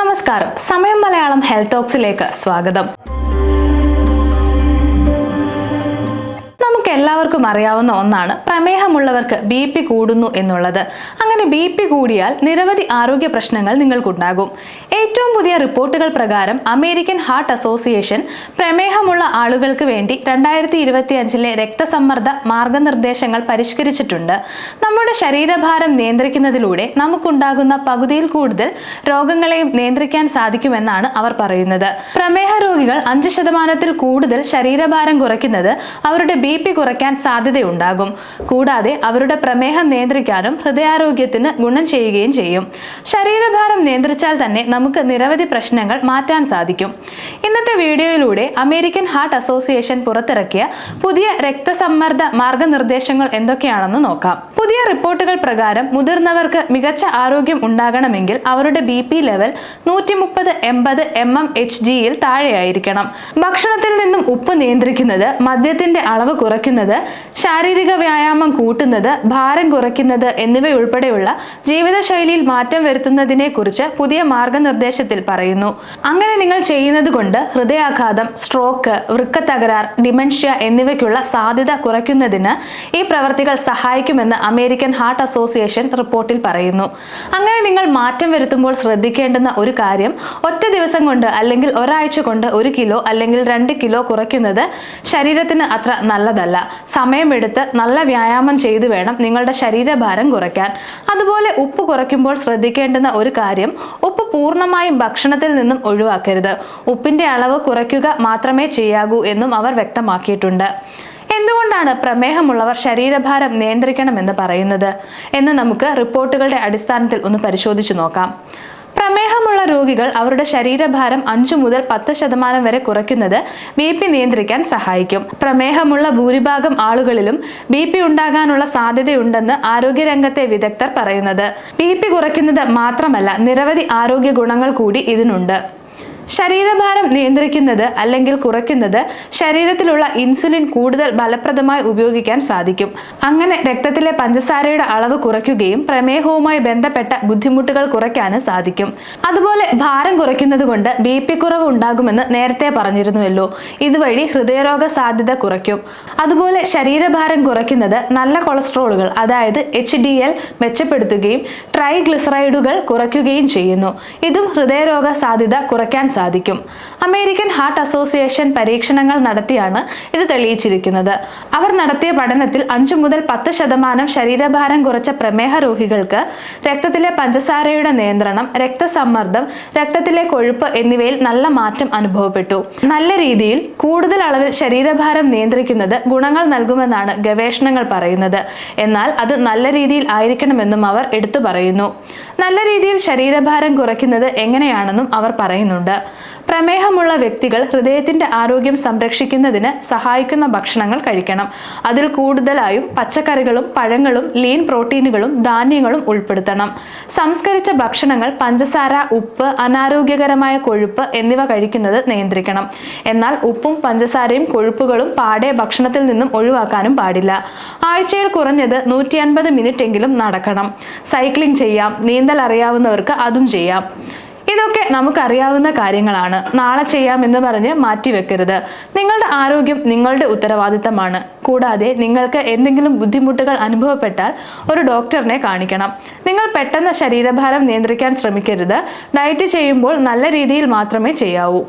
നമസ്കാരം. സമയം മലയാളം ഹെൽത്ത് ടോക്സിലേക്ക് സ്വാഗതം. നമുക്ക് എല്ലാവർക്കും അറിയാവുന്ന ഒന്നാണ് പ്രമേഹമുള്ളവർക്ക് ബി പി കൂടുന്നു എന്നുള്ളത്. അങ്ങനെ ബി പി കൂടിയാൽ നിരവധി ആരോഗ്യ പ്രശ്നങ്ങൾ നിങ്ങൾക്കുണ്ടാകും. ഏറ്റവും പുതിയ റിപ്പോർട്ടുകൾ പ്രകാരം അമേരിക്കൻ ഹാർട്ട് അസോസിയേഷൻ പ്രമേഹമുള്ള ആളുകൾക്ക് വേണ്ടി രണ്ടായിരത്തി ഇരുപത്തി അഞ്ചിലെ രക്തസമ്മർദ്ദ മാർഗനിർദ്ദേശങ്ങൾ പരിഷ്കരിച്ചിട്ടുണ്ട്. നമ്മുടെ ശരീരഭാരം നിയന്ത്രിക്കുന്നതിലൂടെ നമുക്കുണ്ടാകുന്ന പകുതിയിൽ കൂടുതൽ രോഗങ്ങളെയും നിയന്ത്രിക്കാൻ സാധിക്കുമെന്നാണ് അവർ പറയുന്നത്. പ്രമേഹ രോഗികൾ അഞ്ച് ശതമാനത്തിൽ കൂടുതൽ ശരീരഭാരം കുറയ്ക്കുന്നത് അവരുടെ ബി കുറയ്ക്കാൻ സാധ്യതയുണ്ടാകും. കൂടാതെ അവരുടെ പ്രമേഹം നിയന്ത്രിക്കാനും ഹൃദയാരോഗ്യത്തിന് ഗുണം ചെയ്യുകയും ചെയ്യും. ശരീരഭാരം നിയന്ത്രിച്ചാൽ തന്നെ നമുക്ക് നിരവധി പ്രശ്നങ്ങൾ മാറ്റാൻ സാധിക്കും. ഇന്നത്തെ വീഡിയോയിലൂടെ അമേരിക്കൻ ഹാർട്ട് അസോസിയേഷൻ പുറത്തിറക്കിയ പുതിയ രക്തസമ്മർദ്ദ മാർഗനിർദ്ദേശങ്ങൾ എന്തൊക്കെയാണെന്ന് നോക്കാം. പുതിയ റിപ്പോർട്ടുകൾ പ്രകാരം മുതിർന്നവർക്ക് മികച്ച ആരോഗ്യം ഉണ്ടാകണമെങ്കിൽ അവരുടെ ബി പി ലെവൽ നൂറ്റി മുപ്പത് എൺപത് എം എം എച്ച് ജിയിൽ താഴെയായിരിക്കണം. ഭക്ഷണത്തിൽ നിന്നും ഉപ്പ് നിയന്ത്രിക്കുന്നത് മദ്യത്തിന്റെ അളവ് കുറയ്ക്കുന്നത് ശാരീരിക വ്യായാമം കൂട്ടുന്നത് ഭാരം കുറയ്ക്കുന്നത് എന്നിവയുൾപ്പെടെയുള്ള ജീവിതശൈലിയിൽ മാറ്റം വരുത്തുന്നതിനെ കുറിച്ച് പുതിയ മാർഗനിർദ്ദേശത്തിൽ പറയുന്നു. അങ്ങനെ നിങ്ങൾ ചെയ്യുന്നത് കൊണ്ട് ഹൃദയാഘാതം സ്ട്രോക്ക് വൃക്ക തകരാർ ഡിമെൻഷ്യ എന്നിവയ്ക്കുള്ള സാധ്യത കുറയ്ക്കുന്നതിന് ഈ പ്രവർത്തികൾ സഹായിക്കുമെന്ന് അമേരിക്കൻ ഹാർട്ട് അസോസിയേഷൻ റിപ്പോർട്ടിൽ പറയുന്നു. അങ്ങനെ നിങ്ങൾ മാറ്റം വരുത്തുമ്പോൾ ശ്രദ്ധിക്കേണ്ടുന്ന ഒരു കാര്യം ഒറ്റ ദിവസം കൊണ്ട് അല്ലെങ്കിൽ ഒരാഴ്ച കൊണ്ട് ഒരു കിലോ അല്ലെങ്കിൽ രണ്ട് കിലോ കുറയ്ക്കുന്നത് ശരീരത്തിന് അത്ര നല്ലതല്ല. സമയമെടുത്ത് നല്ല വ്യായാമം ചെയ്തു വേണം നിങ്ങളുടെ ശരീരഭാരം കുറയ്ക്കാൻ. അതുപോലെ ഉപ്പ് കുറയ്ക്കുമ്പോൾ ശ്രദ്ധിക്കേണ്ടുന്ന ഒരു കാര്യം ഉപ്പ് പൂർണമായും ഭക്ഷണത്തിൽ നിന്നും ഒഴിവാക്കരുത്. ഉപ്പിന്റെ അളവ് കുറയ്ക്കുക മാത്രമേ ചെയ്യാകൂ എന്നും അവർ വ്യക്തമാക്കിയിട്ടുണ്ട്. എന്തുകൊണ്ടാണ് പ്രമേഹമുള്ളവർ ശരീരഭാരം നിയന്ത്രിക്കണമെന്ന് പറയുന്നത്. എന്ന് നമുക്ക് റിപ്പോർട്ടുകളുടെ അടിസ്ഥാനത്തിൽ ഒന്ന് പരിശോധിച്ചു നോക്കാം. പ്രമേഹമുള്ള രോഗികൾ അവരുടെ ശരീരഭാരം അഞ്ചു മുതൽ പത്ത് ശതമാനം വരെ കുറയ്ക്കുന്നത് ബി പി നിയന്ത്രിക്കാൻ സഹായിക്കും. പ്രമേഹമുള്ള ഭൂരിഭാഗം ആളുകളിലും ബി പി ഉണ്ടാകാനുള്ള സാധ്യതയുണ്ടെന്ന് ആരോഗ്യരംഗത്തെ വിദഗ്ധർ പറയുന്നത്. ബി പി കുറയ്ക്കുന്നത് മാത്രമല്ല നിരവധി ആരോഗ്യ ഗുണങ്ങൾ കൂടി ഇതിനുണ്ട്. ശരീരഭാരം നിയന്ത്രിക്കുന്നത് അല്ലെങ്കിൽ കുറയ്ക്കുന്നത് ശരീരത്തിലുള്ള ഇൻസുലിൻ കൂടുതൽ ഫലപ്രദമായി ഉപയോഗിക്കാൻ സാധിക്കും. അങ്ങനെ രക്തത്തിലെ പഞ്ചസാരയുടെ അളവ് കുറയ്ക്കുകയും പ്രമേഹവുമായി ബന്ധപ്പെട്ട ബുദ്ധിമുട്ടുകൾ കുറയ്ക്കാനും സാധിക്കും. അതുപോലെ ഭാരം കുറയ്ക്കുന്നത് കൊണ്ട് ബി പി കുറവ് ഉണ്ടാകുമെന്ന് നേരത്തെ പറഞ്ഞിരുന്നുവല്ലോ. ഇതുവഴി ഹൃദയരോഗ സാധ്യത കുറയ്ക്കും. അതുപോലെ ശരീരഭാരം കുറയ്ക്കുന്നത് നല്ല കൊളസ്ട്രോളുകൾ അതായത് എച്ച് ഡി എൽ മെച്ചപ്പെടുത്തുകയും ട്രൈഗ്ലിസറൈഡുകൾ കുറയ്ക്കുകയും ചെയ്യുന്നു. ഇതും ഹൃദയരോഗ സാധ്യത കുറയ്ക്കാൻ അമേരിക്കൻ ഹാർട്ട് അസോസിയേഷൻ പരീക്ഷണങ്ങൾ നടത്തിയാണ് ഇത് തെളിയിച്ചിരിക്കുന്നത്. അവർ നടത്തിയ പഠനത്തിൽ അഞ്ചു മുതൽ പത്ത് ശതമാനം ശരീരഭാരം കുറച്ച പ്രമേഹ രോഗികൾക്ക് രക്തത്തിലെ പഞ്ചസാരയുടെ നിയന്ത്രണം രക്തസമ്മർദ്ദം രക്തത്തിലെ കൊഴുപ്പ് എന്നിവയിൽ നല്ല മാറ്റം അനുഭവപ്പെട്ടു. നല്ല രീതിയിൽ കൂടുതൽ അളവിൽ ശരീരഭാരം നിയന്ത്രിക്കുന്നത് ഗുണങ്ങൾ നൽകുമെന്നാണ് ഗവേഷണങ്ങൾ പറയുന്നത്. എന്നാൽ അത് നല്ല രീതിയിൽ ആയിരിക്കണമെന്നും അവർ എടുത്തു പറയുന്നു. നല്ല രീതിയിൽ ശരീരഭാരം കുറയ്ക്കുന്നത് എങ്ങനെയാണെന്നും അവർ പറയുന്നുണ്ട്. പ്രമേഹമുള്ള വ്യക്തികൾ ഹൃദയത്തിന്റെ ആരോഗ്യം സംരക്ഷിക്കുന്നതിന് സഹായിക്കുന്ന ഭക്ഷണങ്ങൾ കഴിക്കണം. അതിൽ കൂടുതലായും പച്ചക്കറികളും പഴങ്ങളും ലീൻ പ്രോട്ടീനുകളും ധാന്യങ്ങളും ഉൾപ്പെടുത്തണം. സംസ്കരിച്ച ഭക്ഷണങ്ങൾ പഞ്ചസാര ഉപ്പ് അനാരോഗ്യകരമായ കൊഴുപ്പ് എന്നിവ കഴിക്കുന്നത് നിയന്ത്രിക്കണം. എന്നാൽ ഉപ്പും പഞ്ചസാരയും കൊഴുപ്പുകളും പാടെ ഭക്ഷണത്തിൽ നിന്നും ഒഴിവാക്കാനും പാടില്ല. ആഴ്ചയിൽ കുറഞ്ഞത് നൂറ്റി അൻപത് മിനിറ്റ് എങ്കിലും നടക്കണം. സൈക്ലിംഗ് ചെയ്യാം. നീന്തൽ അറിയാവുന്നവർക്ക് അതും ചെയ്യാം. ഇതൊക്കെ നമുക്കറിയാവുന്ന കാര്യങ്ങളാണ്. നാളെ ചെയ്യാം എന്ന് പറഞ്ഞ് മാറ്റിവെക്കരുത്. നിങ്ങളുടെ ആരോഗ്യം നിങ്ങളുടെ ഉത്തരവാദിത്തമാണ്. കൂടാതെ നിങ്ങൾക്ക് എന്തെങ്കിലും ബുദ്ധിമുട്ടുകൾ അനുഭവപ്പെട്ടാൽ ഒരു ഡോക്ടറിനെ കാണിക്കണം. നിങ്ങൾ പെട്ടെന്ന് ശരീരഭാരം നിയന്ത്രിക്കാൻ ശ്രമിക്കരുത്. ഡയറ്റ് ചെയ്യുമ്പോൾ നല്ല രീതിയിൽ മാത്രമേ ചെയ്യാവൂ.